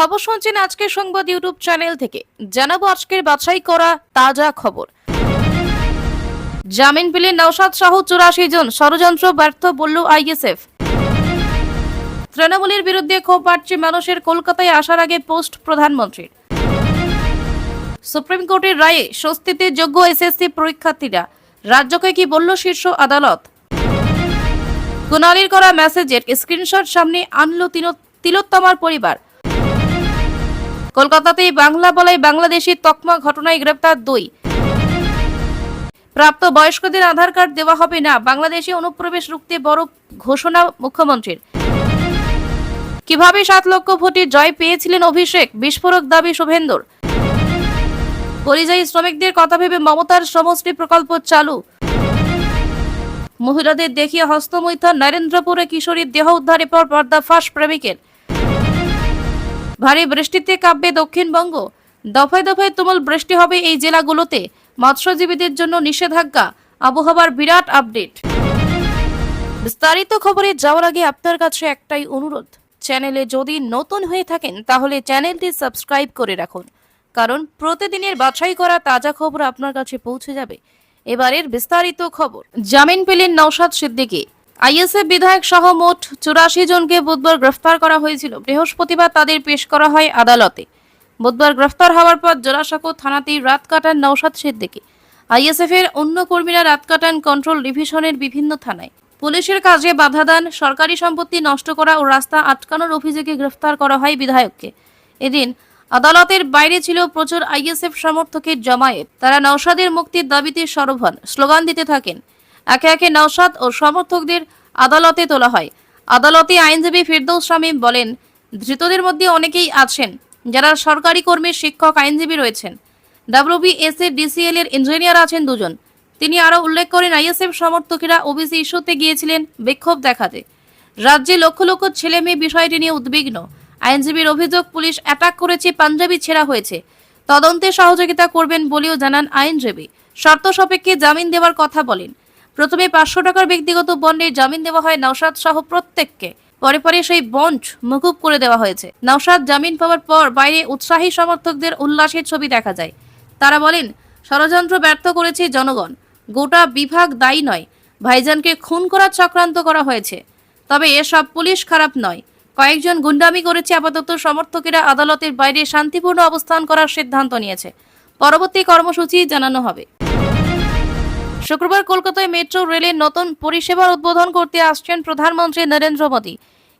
খবর শুনছেন আজকের সংবাদ ইউটিউব চ্যানেল থেকে। জানাব আজকের বাছাই করা তাজা খবর। জামিন পেলেন নওশাদ সহ চুরাশি জন, ষড়যন্ত্র ব্যর্থ বলল আইএসএফ। তৃণমূলের বিরুদ্ধে ক্ষোভ বাড়ছে মানুষের, কলকাতায় আসার আগে পোস্ট প্রধানমন্ত্রীর। সুপ্রিম কোর্টের রায়ে স্বস্তিতে যোগ্য এসএসসি পরীক্ষার্থীরা, রাজ্যকে কি বলল শীর্ষ আদালত? কুনালির করা মেসেজের স্ক্রিনশট সামনে আনলো তিলোত্তমার পরিবার। কলকাতাতে বাংলা বলাই বাংলাদেশি তকমা ঘটনায় গ্রেপ্তার দুই। প্রাপ্ত বয়স্কদের আধার কার্ড দেওয়া হবে না। বাংলাদেশে অনুপ্রবেশ রুখতে বড় ঘোষণা মুখ্যমন্ত্রীর। কীভাবে সাত লক্ষ ভোটে জয় পেয়েছিলেন অভিষেক? বিস্ফোরক দাবি শুভেন্দুর। পরিযায়ী শ্রমিকদের কথা ভেবে মমতার সমষ্টি প্রকল্প চালু। মহিলাদের দেখিয়ে হস্তমৈথা নরেন্দ্রপুরে কিশোরীর দেহ উদ্ধারের পর পর্দাফাঁস প্রেমিকের। ভারী বৃষ্টিতে কাঁপবে দক্ষিণবঙ্গ। দফায় দফায় তুমুল বৃষ্টি হবে এই জেলাগুলোতে। মৎস্যজীবীদের জন্য নিষেধাজ্ঞা। আবহাওয়ার বিরাট আপডেট। বিস্তারিত খবরে যাওয়ার আগে আপনার কাছে একটাই অনুরোধ। চ্যানেলে যদি নতুন হয়ে থাকেন, তাহলে চ্যানেলটি সাবস্ক্রাইব করে রাখুন। কারণ প্রতিদিনের বাছাই করা তাজা খবর আপনার কাছে পৌঁছে যাবে। এবারের বিস্তারিত খবর। জামিন পেলেন নওশাদ সিদ্দিকী। আইএসএফ বিধায়ক সহ মোট চুরাশি জনকে বুধবার গ্রেফতার করা হয়েছিল। বৃহস্পতিবার তাদের পেশ করা হয় আদালতে। বুধবার গ্রেফতার হওয়ার পর জোড়াসাঁকো থানাতেই রাত কাটান নওশাদ সিদ্দিকী। আইএসএফ এর অন্য কর্মীরা রাত কাটান কন্ট্রোল ডিভিশনের বিভিন্ন থানায়। পুলিশের কাজে বাধা দান, সরকারি সম্পত্তি নষ্ট করা ও রাস্তা আটকানোর অভিযোগে গ্রেফতার করা হয় বিধায়ককে। এদিন আদালতের বাইরে ছিল প্রচুর আইএসএফ সমর্থকের জমায়েত। তারা নওশাদের মুক্তির দাবিতে সরব হন। স্লোগান দিতে থাকেন একে একে নওশাদ ও সমর্থকদের আদালতে তোলা হয়। আদালতে আইনজীবী ফিরদৌস শামীম বলেন, ধৃতদের মধ্যে অনেকেই আছেন যারা সরকারি কর্মী শিক্ষক আইনজীবী রয়েছেন। ডাব্লিউবিএস এর ডিসিএল এর ইঞ্জিনিয়ার আছেন দুজন। তিনি আরও উল্লেখ করেন, আইএসএফ সমর্থকেরা ওবিসি ইস্যুতে গিয়েছিলেন বিক্ষোভ দেখাতে। রাজ্যে লক্ষ লক্ষ ছেলে মেয়ে বিষয়টি নিয়ে উদ্বিগ্ন। আইনজীবীর অভিযোগ, পুলিশ অ্যাটাক করেছে, পাঞ্জাবি ছেঁড়া হয়েছে। তদন্তে সহযোগিতা করবেন বলেও জানান আইনজীবী। শর্ত সাপেক্ষে জামিন দেওয়ার কথা বলেন। প্রথমে পাঁচশো টাকার ব্যক্তিগত বন্ডে জামিন দেওয়া হয় নওশাদ সহ প্রত্যেককে। পরে পরে সেই বন্ড মকুব করে দেওয়া হয়েছে। নওশাদ জামিন পাওয়ার পর বাইরে উৎসাহী সমর্থকদের উল্লাসের ছবি দেখা যায়। তারা বলেন, ষড়যন্ত্র ব্যর্থ করেছে জনগণ। গোটা বিভাগ দায়ী নয়। ভাইজানকে খুন করার চক্রান্ত করা হয়েছে। তবে এসব পুলিশ খারাপ নয়। কয়েকজন গুন্ডামি করেছে আপাতত সমর্থকেরা আদালতের বাইরে শান্তিপূর্ণ অবস্থান করার সিদ্ধান্ত নিয়েছে। পরবর্তী কর্মসূচি জানানো হবে। শুক্রবার কলকাতায় মেট্রো রেলের নতুন পরিষেবার উদ্বোধন করতে আসছেন প্রধানমন্ত্রী নরেন্দ্র মোদী।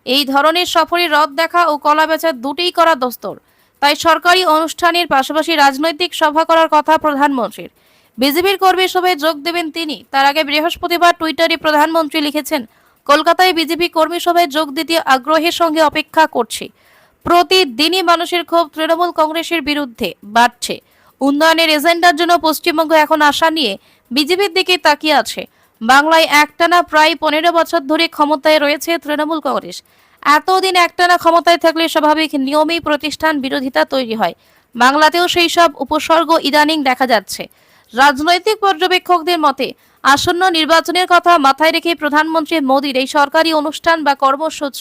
এই ধরনের সফরে রথ দেখা ও কলা বেচা দুটিই করা দস্তর। তাই সরকারি অনুষ্ঠানের পাশাপাশি রাজনৈতিক সভা করার কথা প্রধানমন্ত্রীর। বিজেপির কর্মী সভায় যোগ দেবেন তিনি। তার আগে বৃহস্পতিবার টুইটারে প্রধানমন্ত্রী লিখেছেন, কলকাতায় বিজেপি কর্মী সভায় যোগ দিতে আগ্রহের সঙ্গে অপেক্ষা করছি। প্রতিদিনই মানুষের ক্ষোভ তৃণমূল কংগ্রেসের বিরুদ্ধে বাড়ছে। উন্নয়নের এজেন্ডার জন্য পশ্চিমবঙ্গ এখন আশা নিয়ে বিজেপির দিকে তাকিয়ে আছে। বাংলায় একটানা প্রায় পনেরো বছর ধরে ক্ষমতায় রয়েছে তৃণমূল কংগ্রেস। এতদিন একটানা ক্ষমতায় থাকলে স্বাভাবিক নিয়মেই প্রতিষ্ঠান বিরোধিতা তৈরি হয়। বাংলাতেও সেই সব উপসর্গ ইদানিং দেখা যাচ্ছে। রাজনৈতিক পর্যবেক্ষকদের মতে, আসন্ন নির্বাচনের কথা মাথায় রেখে প্রধানমন্ত্রী মোদীর এই সরকারি অনুষ্ঠান বা কর্মসূচি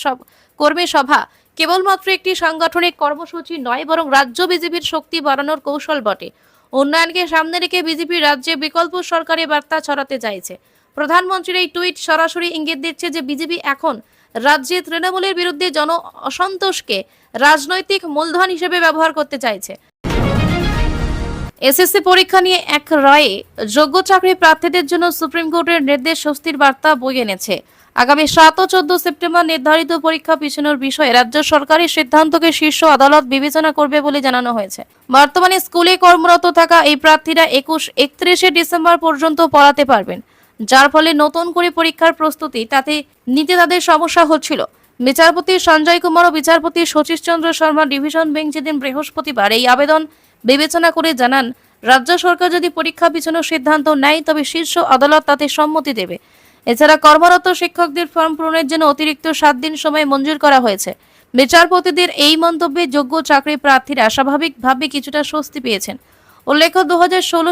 কর্মী সভা কেবলমাত্র একটি সাংগঠনিক কর্মসূচি নয়, বরং রাজ্য বিজেপির শক্তি বাড়ানোর কৌশল বটে। উন্নয়নকে সামনে রেখে বিজেপি রাজ্যে বিকল্প সরকারি বার্তা ছড়াতে চাইছে। প্রধানমন্ত্রীর এই টুইট সরাসরি ইঙ্গিত দিচ্ছে যে বিজেপি এখন রাজ্যে তৃণমূলের বিরুদ্ধে জন অসন্তোষকে রাজনৈতিক মূলধন হিসেবে ব্যবহার করতে চাইছে। এসএসসি পরীক্ষা নিয়ে এক রায়ে যোগ্য চাকরি প্রার্থীদের জন্য সুপ্রিম কোর্টের নির্দেশ স্বস্তির বার্তা বয়ে এনেছে। আগামী সাত ও চোদ্দ সেপ্টেম্বর নির্ধারিত পরীক্ষা পিছনের বিষয়ে রাজ্য সরকারের সিদ্ধান্তকে শীর্ষ আদালত বিবেচনা করবে বলে জানানো হয়েছে। বর্তমানে স্কুলে কর্মরত থাকা এই প্রার্থীরা একুশ, একত্রিশে ডিসেম্বর পর্যন্ত পড়াতে পারবেন, যার ফলে নতুন করে পরীক্ষার প্রস্তুতি তাতে নিতে তাদের সমস্যা হচ্ছিল। বিচারপতি সঞ্জয় কুমার ও বিচারপতি শচীশ চন্দ্র শর্মা ডিভিশন বেঞ্চ যেদিন বৃহস্পতিবার এই আবেদন বিবেচনা করে জানান, রাজ্য সরকার যদি পরীক্ষা পিছনের সিদ্ধান্ত নেয়, তবে শীর্ষ আদালত তাতে সম্মতি দেবে। এছাড়া কর্মরত শিক্ষকদের ফর্ম পূরণের জন্য অতিরিক্ত সাত দিন সময় মঞ্জুর করা হয়েছে। বিচারপতিদের এই মন্তব্যে যোগ্য চাকরি প্রার্থীরা স্বাভাবিকভাবে কিছুটা স্বস্তি পেয়েছেন। উল্লেখ্য দু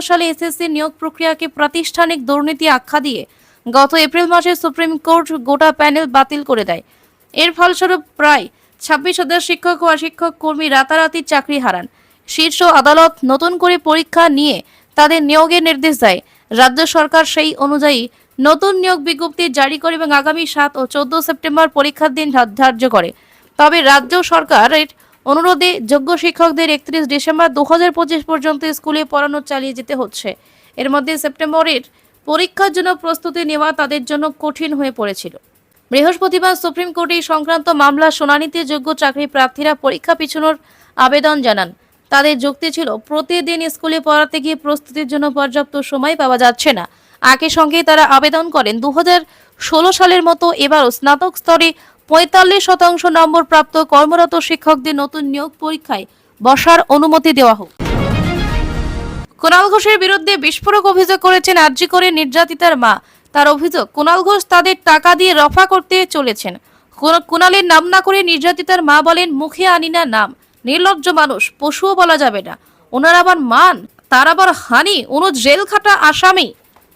সালে এসএসসি নিয়োগ প্রক্রিয়াকে প্রাতিষ্ঠানিক দুর্নীতি আখ্যা দিয়ে গত এপ্রিল মাসে সুপ্রিম কোর্ট গোটা প্যানেল বাতিল করে দেয়। এর ফলস্বরূপ প্রায় ছাব্বিশ হাজার শিক্ষক ও শিক্ষক কর্মী রাতারাতি চাকরি হারান। শীর্ষ আদালত নতুন করে পরীক্ষা নিয়ে তাদের নিয়োগের নির্দেশ দেয়। রাজ্য সরকার সেই অনুযায়ী নতুন নিয়োগ বিজ্ঞপ্তি জারি করে এবং আগামী সাত ও চোদ্দ সেপ্টেম্বর পরীক্ষার দিন ধার্য করে। তবে রাজ্য সরকারের অনুরোধে যোগ্য শিক্ষকদের একত্রিশ ডিসেম্বর দু হাজার পঁচিশ পর্যন্ত স্কুলে পড়ানো চালিয়ে যেতে হচ্ছে। এর মধ্যে সেপ্টেম্বরের পরীক্ষার জন্য প্রস্তুতি নেওয়া তাদের জন্য কঠিন হয়ে পড়েছিল। বৃহস্পতিবার সুপ্রিম কোর্টে সংক্রান্ত মামলা শুনানিতে যোগ্য চাকরি প্রার্থীরা পরীক্ষা পিছনোর আবেদন জানান। তাদের যুক্তি ছিল, প্রতিদিন স্কুলে পড়াতে গিয়ে প্রস্তুতির জন্য পর্যাপ্ত সময় পাওয়া যাচ্ছে না। একই সঙ্গে তারা আবেদন করেন। দু সালের মতো এবারও স্নাতক স্তরে পঁয়তাল্লিশ শতাংশ নম্বর প্রাপ্ত কর্মরত শিক্ষকদের নতুন নিয়োগ পরীক্ষায় বসার অনুমতি দেওয়া হোক। কুণাল ঘোষের বিরুদ্ধে বিস্ফোরক অভিযোগ করেছেন আর্জি করে নির্যাতিতার মা। তার অভিযোগ কুণাল ঘোষ তাদের টাকা দিয়ে রফা করতে চলেছেন। কুণালের নাম না করে নির্যাতিতার মা বলেন, মুখে আনি না নাম। নির্লজ্জ মানুষ, পশুও বলা যাবে না। ওনার আবার মান, তার আবার হানি অনু জেল খাটা আসামি।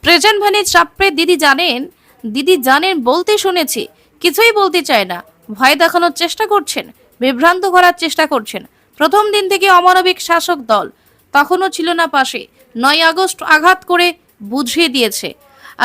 প্রেজেন্ট ভ্যানে চাপড়ে দিদি জানেন দিদি জানেন বলতে শুনেছি, কিছুই বলতে চায় না। ভয় দেখানোর চেষ্টা করছেন, বিভ্রান্ত করার চেষ্টা করছেন। প্রথম দিন থেকে অমানবিক শাসক দল, তখনও ছিল না পাশে। নয় আগস্ট আঘাত করে বুঝিয়ে দিয়েছে।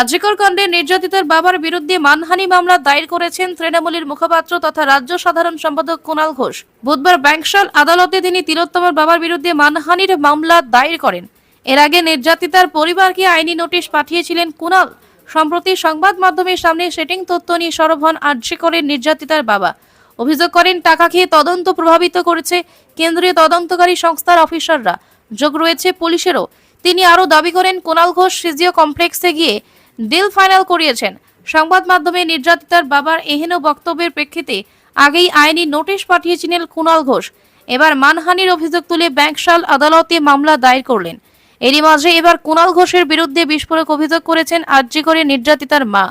আজিকর কাণ্ডে নির্যাতিতার বাবার বিরুদ্ধে মানহানি মামলা দায়ের করেছেন তৃণমূলের মুখপাত্র তথা রাজ্য সাধারণ সম্পাদক কুণাল ঘোষ। বুধবার ব্যাংকশাল আদালতে তিনি তিলোত্তমার বাবার বিরুদ্ধে মানহানির মামলা দায়ের করেন। এর আগে নির্যাতিতার পরিবারকে আইনি নোটিশ পাঠিয়েছিলেন কুণাল সম্প্রতি সংবাদ মাধ্যমের সামনে সেটিং তথ্য নিয়ে সরব হন আর্জি করেন নির্যাতিতার বাবা। অভিযোগ করেন, টাকা খেয়ে তদন্ত প্রভাবিত করেছে কেন্দ্রীয় তদন্তকারী সংস্থার অফিসাররা। যোগ রয়েছে পুলিশেরও। তিনি আরও দাবি করেন কুণাল ঘোষ সিজিও কমপ্লেক্সে গিয়ে ডিল ফাইনাল করিয়েছেন। সংবাদ মাধ্যমে নির্যাতিতার বাবার এহেন বক্তব্যের প্রেক্ষিতে আগেই আইনি নোটিশ পাঠিয়েছিলেন কুণাল ঘোষ। এবার মানহানির অভিযোগ তুলে ব্যাংকশাল আদালতে মামলা দায়ের করলেন। এরই মাঝে এবার কুণাল ঘোষের বিরুদ্ধে বিস্ফোরক অভিযোগ করেছেন আর্জি করে নির্যাতিতার মা।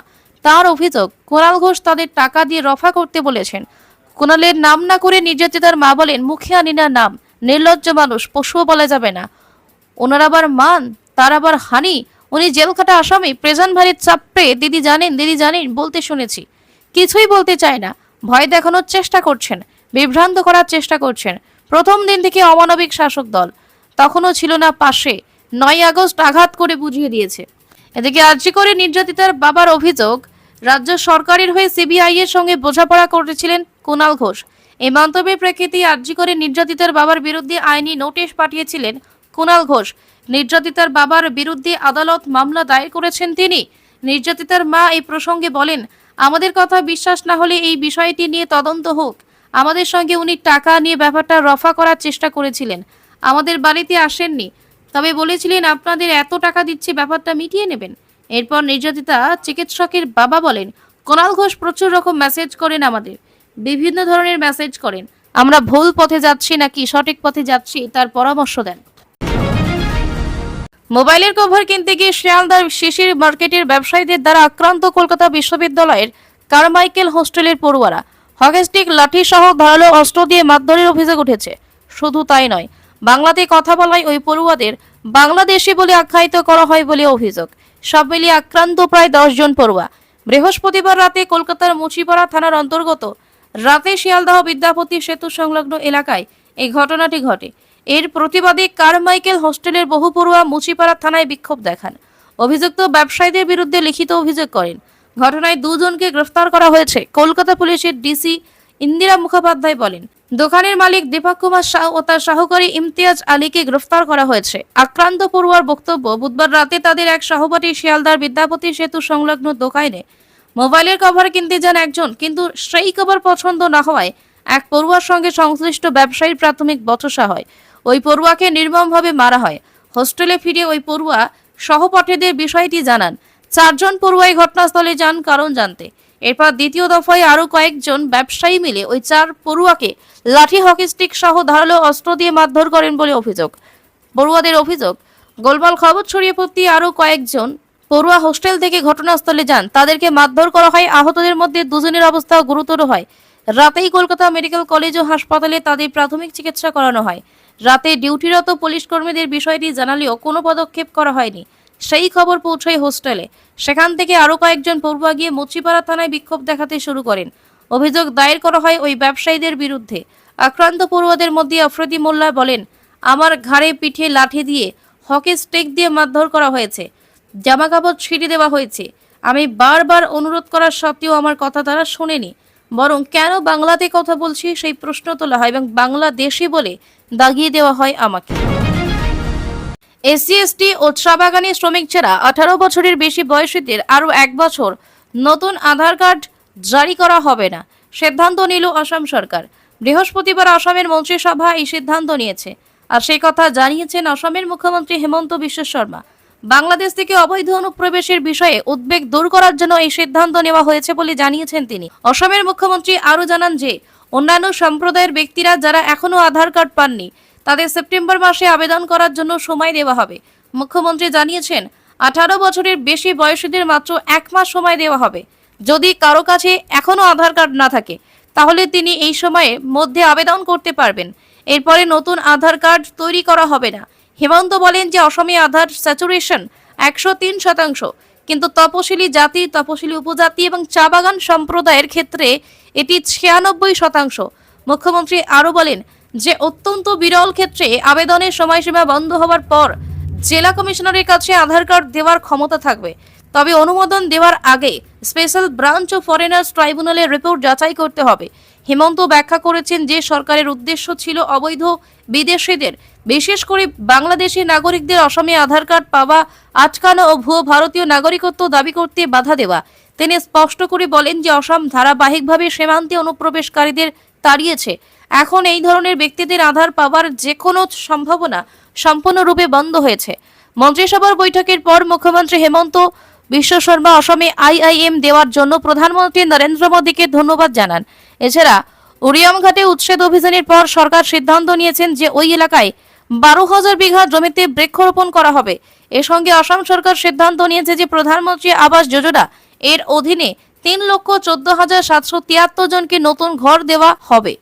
তার অভিযোগ, কুণাল ঘোষ তাদের টাকা দিয়ে রফা করতে বলেছেন। কুণালের নাম না করে নির্যাতিতার মা বলেন, মুখে আনি না নাম, নির্লজ্জ মানুষ, পশুও বলা যাবে না। ওনার আবার মান, তার আবার হানি। উনি জেল খাটা আসামি প্রেজেন্ট ভারির চাপড়ে দিদি জানেন দিদি জানেন, বলতে শুনেছি। কিছুই বলতে চায় না, ভয় দেখানোর চেষ্টা করছেন, বিভ্রান্ত করার চেষ্টা করছেন। প্রথম দিন থেকে অমানবিক শাসক দল, তখনও ছিল না পাশে। নয় আগস্ট আঘাত করে বুঝিয়ে দিয়েছে। এদিকে আর্জি করে নির্যাতিতার বাবার অভিযোগ, রাজ্য সরকারের হয়ে সিবিআই এর সঙ্গে বোঝাপড়া করেছিলেন কুণাল ঘোষ। এই মন্তব্যের প্রেক্ষিতে আর্জি করে নির্যাতিতার বাবার বিরুদ্ধে আইনি নোটিশ পাঠিয়েছিলেন কুণাল ঘোষ। নির্যাতিতার বাবার বিরুদ্ধে আদালত মামলা দায়ের করেছেন তিনি। নির্যাতিতার মা এই প্রসঙ্গে বলেন, আমাদের কথা বিশ্বাস না হলে এই বিষয়টি নিয়ে তদন্ত হোক। আমাদের সঙ্গে উনি টাকা নিয়ে ব্যাপারটা রফা করার চেষ্টা করেছিলেন। আমাদের বাড়িতে আসেননি। তবে বলেছিলেন, আপনাদের এত টাকা দিচ্ছে, ব্যাপারটা মিটিয়ে নেবেন। এরপর নির্যাতিতা চিকিৎসকের বাবা বলেন, কোনাল ঘোষ প্রচুর রকম মেসেজ করেন আমাদের, বিভিন্ন ধরনের মেসেজ করেন। আমরা ভুল পথে যাচ্ছি নাকি সঠিক পথে যাচ্ছি, তার পরামর্শ দেন। মোবাইলের কভার কিনতে গিয়ে শিয়ালদার শিশির মার্কেটের ব্যবসায়ীদের দ্বারা আক্রান্ত কলকাতা বিশ্ববিদ্যালয়ের কারমাইকেল হোস্টেলের পড়ুয়ারা। হকিস্টিক লাঠি সহ ধারালো অস্ত্র দিয়ে মারধরের অভিযোগ উঠেছে। শুধু তাই নয় বাংলাতে কথা বলায় ওই পড়ুয়াদের বাংলাদেশি বলে আখ্যায়িত করা হয় বলে অভিযোগ। সব মিলিয়ে আক্রান্ত প্রায় দশ জন পড়ুয়া। বৃহস্পতিবার রাতে কলকাতার মুচিপাড়া থানার অন্তর্গত রাতে শিয়ালদাহ বিদ্যাপতি সেতু সংলগ্ন এলাকায় এই ঘটনাটি ঘটে। এর প্রতিবাদে কারমাইকেল হোস্টেলের বহু পড়ুয়া মুচিপাড়া থানায় বিক্ষোভ দেখান। অভিযুক্ত ব্যবসায়ীদের বিরুদ্ধে লিখিত অভিযোগ করেন। ঘটনায় দুজনকে গ্রেফতার করা হয়েছে। কলকাতা পুলিশের ডিসি ইন্দিরা মুখোপাধ্যায় বলেন, দোকানের মালিক দীপক কুমার সাউ ও তার সহকারী ইমতিয়াজ আলীকে গ্রেফতার করা হয়েছে। আক্রান্ত পড়ুয়ার বক্তব্য, বুধবার রাতে তাদের এক সহপাঠী শিয়ালদার বিদ্যাপতি সেতু সংলগ্ন দোকানে। মোবাইলের কভার কিনতে যান একজন, কিন্তু সেই কভার পছন্দ না হওয়ায় এক পড়ুয়ার সঙ্গে সংশ্লিষ্ট ব্যবসায়ীর প্রাথমিক বচসা হয়। ওই পড়ুয়াকে নির্মমভাবে মারা হয়। হোস্টেলে ফিরে ওই পড়ুয়া সহপাঠীদের বিষয়টি জানান। চারজন পড়ুয়াই ঘটনাস্থলে যান কারণ জানতে। এরপর দ্বিতীয় দফায় আরও কয়েকজন ব্যবসায়ী মিলে ওই চার পড়ুয়াকে লাঠি হকি স্টিক সহ ধারালো অস্ত্র দিয়ে মারধর করেন বলে অভিযোগ। পড়ুয়াদের অভিযোগ, গোলমাল খবর ছড়িয়ে পড়তে আরও কয়েকজন পড়ুয়া হোস্টেল থেকে ঘটনাস্থলে যান। তাদেরকে মারধর করা হয়। আহতদের মধ্যে দুজনের অবস্থা গুরুতর হয়। রাতেই কলকাতা মেডিকেল কলেজ ও হাসপাতালে তাদের প্রাথমিক চিকিৎসা করানো হয়। রাতে ডিউটিরত পুলিশ কর্মীদের বিষয়টি জানালেও কোনো পদক্ষেপ করা হয়নি। সেই খবর পৌঁছয় হোস্টেলে। সেখান থেকে আরও কয়েকজন পড়ুয়া গিয়ে মুচিপাড়া থানায় বিক্ষোভ দেখাতে শুরু করেন। অভিযোগ দায়ের করা হয় ওই ব্যবসায়ীদের বিরুদ্ধে। আক্রান্ত পড়ুয়াদের মধ্যে আফ্রিদি মোল্লা বলেন, আমার ঘাড়ে পিঠে লাঠি দিয়ে হকি স্টিক দিয়ে মারধর করা হয়েছে। জামা কাপড় ছিঁড়ে দেওয়া হয়েছে। আমি বারবার অনুরোধ করার সত্ত্বেও আমার কথা তারা শোনেনি। বরং কেন বাংলাতে কথা বলছি সেই প্রশ্ন তোলা হয় এবং বাংলাদেশি বলে দাগিয়ে দেওয়া হয় আমাকে। এসসি, এসটি ও চা বাগানি শ্রমিক ছাড়া আঠারো বছরের বেশি বয়সীদের আরও এক বছর নতুন আধার কার্ড জারি করা হবে না। সিদ্ধান্ত নিল আসাম সরকার। বৃহস্পতিবার আসামের মন্ত্রিসভা এই সিদ্ধান্ত নিয়েছে। আর সেই কথা জানিয়েছেন আসামের মুখ্যমন্ত্রী হেমন্ত বিশ্ব শর্মা। বাংলাদেশ থেকে অবৈধ অনুপ্রবেশের বিষয়ে উদ্বেগ দূর করার জন্য এই সিদ্ধান্ত নেওয়া হয়েছে বলে জানিয়েছেন তিনি। অসমের মুখ্যমন্ত্রী আরও জানান যে, অন্যান্য সম্প্রদায়ের ব্যক্তিরা যারা এখনও আধার কার্ড পাননি তাদের সেপ্টেম্বর মাসে আবেদন করার জন্য সময় দেওয়া হবে। মুখ্যমন্ত্রী জানিয়েছেন, আঠারো বছরের বেশি বয়সীদের মাত্র এক মাস সময় দেওয়া হবে। যদি কারও কাছে এখনও আধার কার্ড না থাকে, তাহলে তিনি এই সময়ে মধ্যে আবেদন করতে পারবেন। এরপরে নতুন আধার কার্ড তৈরি করা হবে না। হেমন্ত বলেন যে, অসমে আধার স্যাচুরেশন একশো তিন শতাংশ। কিন্তু তপশিলি জাতি, তপশিলি উপজাতি এবং চা বাগান সম্প্রদায়ের ক্ষেত্রে এটি ছিয়ানব্বই শতাংশ। মুখ্যমন্ত্রী আরও বলেন যে অত্যন্ত বিরল ক্ষেত্রে আবেদনের সময়সীমা বন্ধ হওয়ার পর জেলা কমিশনারের কাছে আধার কার্ড দেওয়ার ক্ষমতা থাকবে। তবে অনুমোদন দেওয়ার আগে স্পেশাল ব্রাঞ্চ ও ফরেনার্স ট্রাইব্যুনালের রিপোর্ট যাচাই করতে হবে। হেমন্ত ব্যাখ্যা করেছেন যে সরকারের উদ্দেশ্য ছিল অবৈধ বিদেশিদের, বিশেষ করে বাংলাদেশি নাগরিকদের অসমে আধার কার্ড পাওয়া, আটকানো ও ভুয়ো ভারতীয় নাগরিকত্ব দাবি করতে বাধা দেওয়া। তিনি স্পষ্ট করে বলেন যে অসম ধারাবাহিকভাবে সীমান্তে অনুপ্রবেশকারীদের তাড়িয়েছে। এখন এই ধরনের ব্যক্তিদের আধার পাওয়ার যে কোনো সম্ভাবনা সম্পূর্ণরূপে বন্ধ হয়েছে। মন্ত্রিসভার বৈঠকের পর মুখ্যমন্ত্রী হেমন্ত বিশ্ব শর্মা অসমে আইআইএম দেওয়ার জন্য প্রধানমন্ত্রী নরেন্দ্র মোদীকে ধন্যবাদ জানান। এছাড়া উরিয়ামঘাটে উচ্ছেদ অভিযানের পর সরকার সিদ্ধান্ত নিয়েছেন যে ওই এলাকায় বারো হাজার বিঘা জমিতে বৃক্ষরোপণ করা হবে। এর সঙ্গে আসাম সরকার সিদ্ধান্ত নিয়েছে যে প্রধানমন্ত্রী আবাস যোজনা এর অধীনে তিন লক্ষ চোদ্দ হাজার সাতশো তিয়াত্তর জনকে নতুন ঘর দেওয়া হবে।